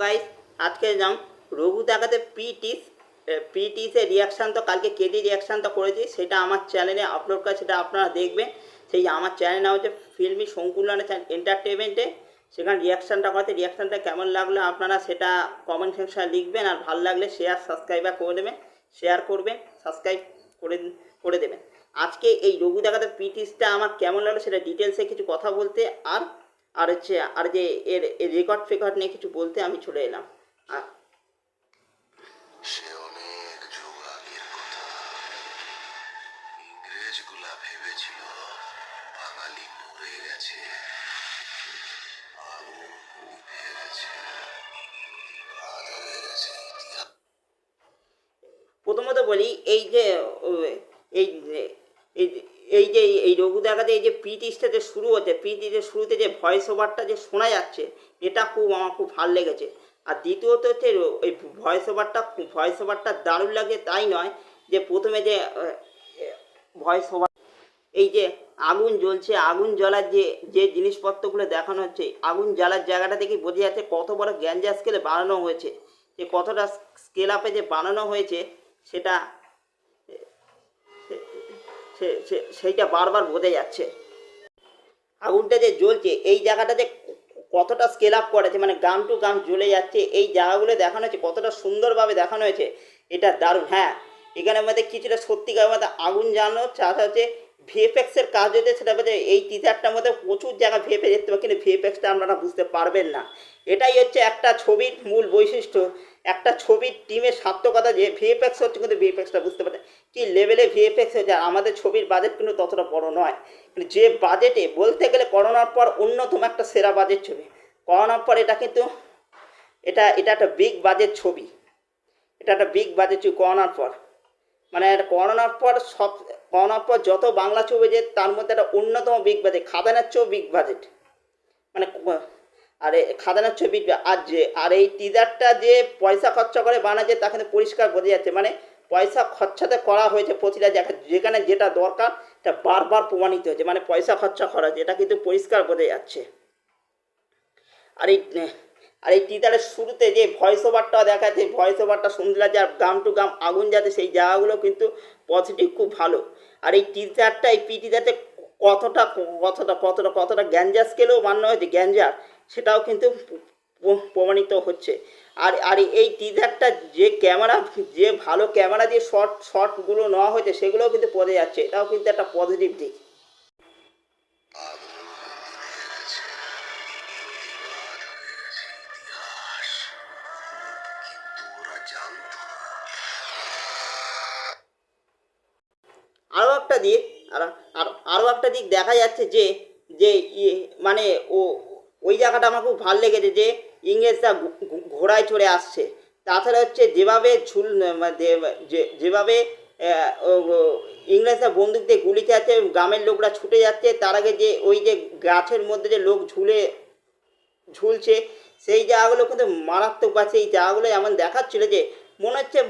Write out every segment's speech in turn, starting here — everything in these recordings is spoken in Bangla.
গাইস আজকে যাম রঘু দেখাতে পিটিস পিটিসের রিয়াকশান তো কালকে কেডি রিয়াকশানটা করেছি, সেটা আমার চ্যানেলে আপলোড করা সেটা আপনারা দেখবেন। সেই আমার চ্যানেল নাম হচ্ছে ফিল্মি সংকুলন এন্টারটেনমেন্টে সেখানে রিয়াকশানটা করতে রিয়াকশানটা কেমন লাগল আপনারা সেটা কমেন্ট সেকশনে লিখবেন, আর ভালো লাগলে শেয়ার সাবস্ক্রাইবার করে দেবেন। শেয়ার করবেন সাবস্ক্রাইব করে করে দেবেন। আজকে এই রঘু দেখাতে পিটিসটা আমার কেমন লাগল সেটা ডিটেলসে কিছু কথা বলতে, আর আর হচ্ছে আর যে এর রেকর্ড ফেকর্ড নিয়ে কিছু বলতে আমি চলে এলাম। প্রথমত বলি এই যে এই এই যে- এই এই রঘু দেখাতে এই যে পিটিসটা যে শুরু হচ্ছে পিটিসের শুরুতে যে ভয়েস ওভারটা যে শোনা যাচ্ছে, এটা খুব আমার খুব ভালো লেগেছে। আর দ্বিতীয়ত হচ্ছে ওই ভয়েস ওভারটা ভয়েস ওভারটা দারুণ লাগে, তাই নয় যে প্রথমে যে ভয়েস ওভার এই যে আগুন জ্বলছে, আগুন জ্বলার যে যে জিনিসপত্রগুলো দেখানো হচ্ছে, আগুন জ্বালার জায়গাটা থেকে বোঝা যাচ্ছে কত বড় গ্যাঞ্জা স্কেলে বানানো হয়েছে। যে কতটা স্কেল আপে যে বানানো হয়েছে, সেটা সেইটা বারবার বোঝা যাচ্ছে। আগুনটা যে জ্বলছে, এই জায়গাটা যে কতটা স্কেল আপ করেছে মানে গাম টু গাম জ্বলে যাচ্ছে, এই জায়গাগুলো দেখানো হয়েছে, কতটা সুন্দরভাবে দেখানো হয়েছে, এটা দারুণ। হ্যাঁ এখানে মধ্যে কিছুটা সত্যিকার মধ্যে আগুন জ্বালানো চাষ হচ্ছে ভিএফএক্সের কাজ হচ্ছে সেটা মধ্যে এই টিজারটার মধ্যে প্রচুর জায়গা ভিএফএক্স দেখতে পাবেন কিন্তু ভিএফএক্সটা আপনারা বুঝতে পারবেন না। এটাই হচ্ছে একটা ছবির মূল বৈশিষ্ট্য, একটা ছবির টিমের সার্থকতা যে ভিএফএক্স হচ্ছে কিন্তু ভিএফএক্সটা বুঝতে পারছেন কী লেভেলে ভিএফএক্স আর আমাদের ছবির বাজেট কিন্তু ততটা বড় নয়। কিন্তু যে বাজেটে বলতে গেলে করোনার পর অন্যতম একটা সেরা বাজেট ছবি। করোনার পর এটা কিন্তু, এটা এটা একটা বিগ বাজেট ছবি। এটা একটা বিগ বাজেট ছবি করোনার পর। মানে করোনার পর সব, করোনার পর যত বাংলা ছবি যে তার মধ্যে একটা অন্যতম বিগ বাজেট খাদানের চেয়েও বিগ বাজেট মানে আর খাদানের ছবি আর যে, আর এই টিজারটা যে পয়সা খরচা করে বানাচ্ছে তা কিন্তু পরিষ্কার বোঝা যাচ্ছে। মানে পয়সা খরচাতে করা হয়েছে প্রতিটা জায়গায়, যেখানে যেটা দরকার এটা বারবার প্রমাণিত হয়েছে। মানে পয়সা খরচা করা হয়েছে এটা কিন্তু পরিষ্কার বোঝা যাচ্ছে। আর এই আর এই টিজারের শুরুতে যে ভয়েস ওভারটা দেখাচ্ছে ভয়েস ওভারটা লাগছে আর গাম টু গাম আগুন যাতে সেই জায়গাগুলো কিন্তু পজিটিভ খুব ভালো। আর এই টিজারটা এই পি কতটা কতটা কতটা কতটা গ্যাঞ্জা স্কেলেও মান্য হয়েছে গ্যাঞ্জার সেটাও কিন্তু প্রমাণিত হচ্ছে। আর আর এই টিজারটা যে ক্যামেরা যে ভালো ক্যামেরা দিয়ে শর্ট শর্টগুলো নেওয়া হয়েছে, সেগুলোও কিন্তু পড়ে যাচ্ছে। এটাও কিন্তু একটা পজিটিভ দিক। দিক আর আর, আরও একটা দিক দেখা যাচ্ছে যে যে ইয়ে মানে ও, ওই জায়গাটা আমার খুব ভালো লেগেছে যে ইংরেজরা ঘোড়ায় চড়ে আসছে। তাছাড়া হচ্ছে যেভাবে ঝুল যেভাবে ইংরেজরা বন্দুক দিয়ে গুলি চালাচ্ছে, গ্রামের লোকরা ছুটে যাচ্ছে, তার আগে যে ওই যে গাছের মধ্যে যে লোক ঝুলে, ঝুলছে, সেই জায়গাগুলো কিন্তু মারাত্মক পাচ্ছে এই জায়গাগুলো এমন দেখাচ্ছিল যে মনে হচ্ছে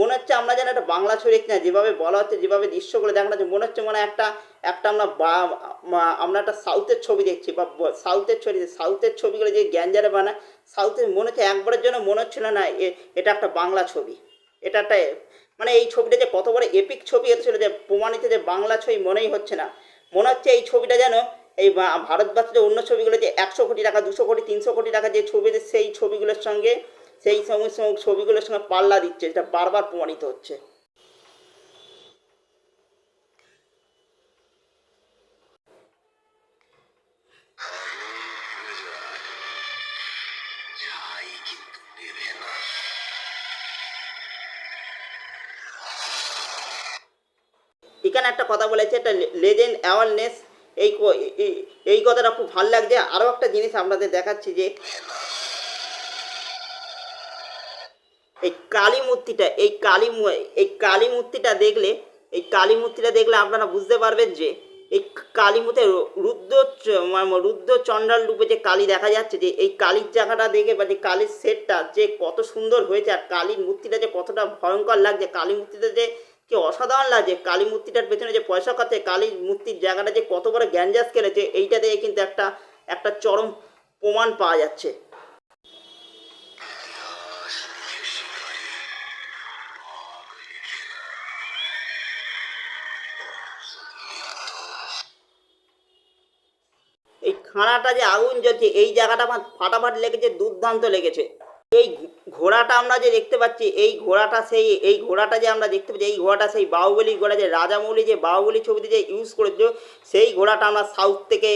মনে হচ্ছে আমরা যেন একটা বাংলা ছবি দেখছি না, যেভাবে বলা হচ্ছে, যেভাবে দৃশ্যগুলো দেখানো হচ্ছে, মনে হচ্ছে মনে একটা একটা আমরা বা আমরা একটা সাউথের ছবি দেখছি বা সাউথের ছবি সাউথের ছবিগুলো যে গ্যাঞ্জারে বানায়, সাউথের মনে হচ্ছে একবারের জন্য মনে হচ্ছিল না এটা একটা বাংলা ছবি। এটা একটা মানে এই ছবিটা যে কত বড় এপিক ছবি হচ্ছিল যে প্রমাণিত যে বাংলা ছবি মনেই হচ্ছে না। মনে হচ্ছে এই ছবিটা যেন এই ভারতবর্ষের অন্য ছবিগুলো যে একশো কোটি টাকা, দুশো কোটি, তিনশো কোটি টাকা যে ছবি, সেই ছবিগুলোর সঙ্গে সেই সমস্ত ছবিগুলোর সঙ্গে পাল্লা দিচ্ছে, যেটা বারবার প্রমাণিত হচ্ছে। এখানে একটা কথা বলেছে, একটা লেজেন্ড অ্যাওয়ারনেস এই- এই কথাটা খুব ভালো লাগছে। আরও একটা জিনিস আপনাদের দেখাচ্ছি যে এই কালী মূর্তিটা, এই কালী এই কালী মূর্তিটা দেখলে, এই কালী মূর্তিটা দেখলে আপনারা বুঝতে পারবেন যে, এই কালী মূর্তি রুদ্র রুদ্র চণ্ডাল রূপে যে কালী দেখা যাচ্ছে, যে এই কালীর জায়গাটা দেখে বা যে কালীর সেটটা যে কত সুন্দর হয়েছে আর কালীর মূর্তিটা যে কতটা ভয়ঙ্কর লাগছে, কালী মূর্তিটা যে কি অসাধারণ লাগছে, কালী মূর্তিটার পেছনে যে পয়সা খাচ্ছে কালী মূর্তির জায়গাটা যে কত বড় গ্যাঞ্জাস খেলেছে, এইটা দেখে কিন্তু একটা একটা চরম প্রমাণ পাওয়া যাচ্ছে। খানাটা যে আগুন জ্বলছে, এই জায়গাটা আমার ফাটাফাট লেগেছে, দুর্দান্ত লেগেছে। এই ঘোড়াটা আমরা যে দেখতে পাচ্ছি, এই ঘোড়াটা সেই, এই ঘোড়াটা যে আমরা দেখতে পাচ্ছি, এই ঘোড়াটা সেই বাহুবলী ঘোড়া যে রাজামৌলি যে বাহুবলী ছবিতে যে ইউজ করেছিল, সেই ঘোড়াটা আমরা সাউথ থেকে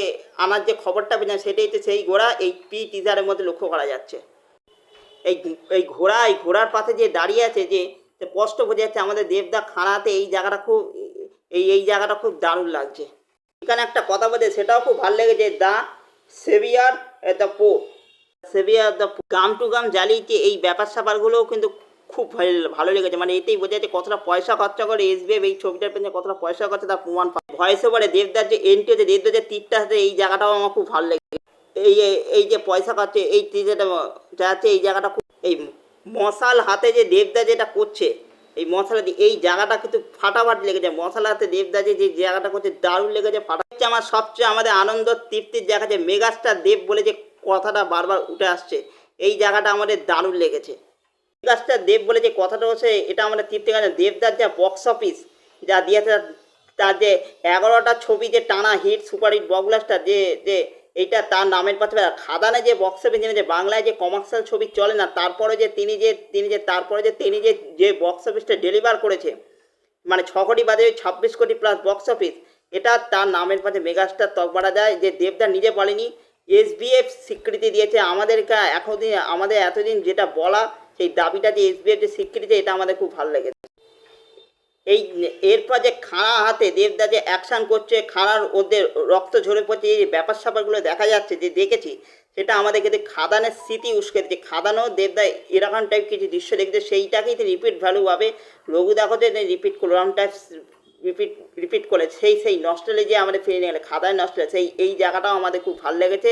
আনার যে খবরটা পেলাম সেটাই হচ্ছে সেই ঘোড়া। এই পি টিজারের মধ্যে লক্ষ্য করা যাচ্ছে। এই এই ঘোড়া, এই ঘোড়ার পাশে যে দাঁড়িয়ে আছে যে স্পষ্ট বোঝা যাচ্ছে আমাদের দেবদা খানাতে এই জায়গাটা খুব, এই এই জায়গাটা খুব দারুণ লাগছে। এখানে একটা কথা বলতে সেটাও খুব ভালো লেগেছে the saviour the poor saviour the gum to gum জ্বালিয়েছে, এই ব্যাপার স্যাপারগুলোও কিন্তু খুব ভালো লেগেছে মানে এতেই বোঝা যাচ্ছে কতটা পয়সা খরচা করে এসবিএফ এই ছবিটার পেছনে কতটা পয়সা খরচা তার প্রমাণ পায়। ভয়েস ওভারে দেবদার যে এন্ট্রি হচ্ছে দেবদার যে তীরটা আছে, এই জায়গাটাও আমার খুব ভালো লেগেছে। এই এই- এই যে পয়সা খরচে, এই তীরটা যাচ্ছে এই জায়গাটা খুব, এই মশাল হাতে যে দেবদা যেটা করছে এই মশলা দিয়ে, এই জায়গাটা কিন্তু ফাটাফাট লেগেছে মশলা হাতে দেবদা যে জায়গাটা করছে, দারুণ লেগেছে ফাটা হচ্ছে আমার সবচেয়ে আমাদের আনন্দ, তৃপ্তির জায়গা যে মেগাস্টার দেব বলে যে কথাটা বারবার উঠে আসছে, এই জায়গাটা আমাদের দারুণ লেগেছে। মেগাস্টার দেব বলে যে কথাটা হচ্ছে, এটা আমাদের তৃপ্তি গেছে দেবদার যা বক্স অফিস যা দিয়েছে, তার যে এগারোটা ছবি যে টানা হিট সুপার হিট বকব্লাস্টার যে যে এইটা তার নামের পাশে খাদানে যে বক্স অফিস যে বাংলায় যে কমার্শিয়াল ছবি চলে না, তারপরে যে তিনি যে তিনি যে, তারপরে যে তিনি যে যে বক্স অফিসটা ডেলিভার করেছে মানে ছ কোটি বাদে ছাব্বিশ কোটি প্লাস বক্স অফিস এটা তার নামের পাশে মেগাস্টার তকবাড়া যায়, যে দেবদা নিজে বলেনি এসবিএফ স্বীকৃতি দিয়েছে আমাদেরকে, এতদিন, আমাদের এতদিন যেটা বলা, সেই দাবিটা যে এসবিএফ যে স্বীকৃতি এটা আমাদের খুব ভালো লেগেছে। এই এরপর যে খাড়া হাতে দেবদা যে অ্যাকশান করছে, খাড়ার ওদের রক্ত ঝরে পড়ছে, এই ব্যাপার স্যাপারগুলো দেখা যাচ্ছে, যে দেখেছি, সেটা আমাদের কিন্তু খাদানের স্মৃতি উস্কে দিচ্ছে। খাদানও দেবদা এরকম টাইপ কিছু দৃশ্য দেখছে, সেইটাকেই তো রিপিট ভ্যালু পাবে রঘু দেখো যে রিপিট করল, এরকম টাইপ রিপিট রিপিট করে সেই সেই নস্টেলে যে আমাদের ফিরে নিয়ে গেলে খাদায় নস্টেলে সেই, এই জায়গাটাও আমাদের খুব ভালো লেগেছে।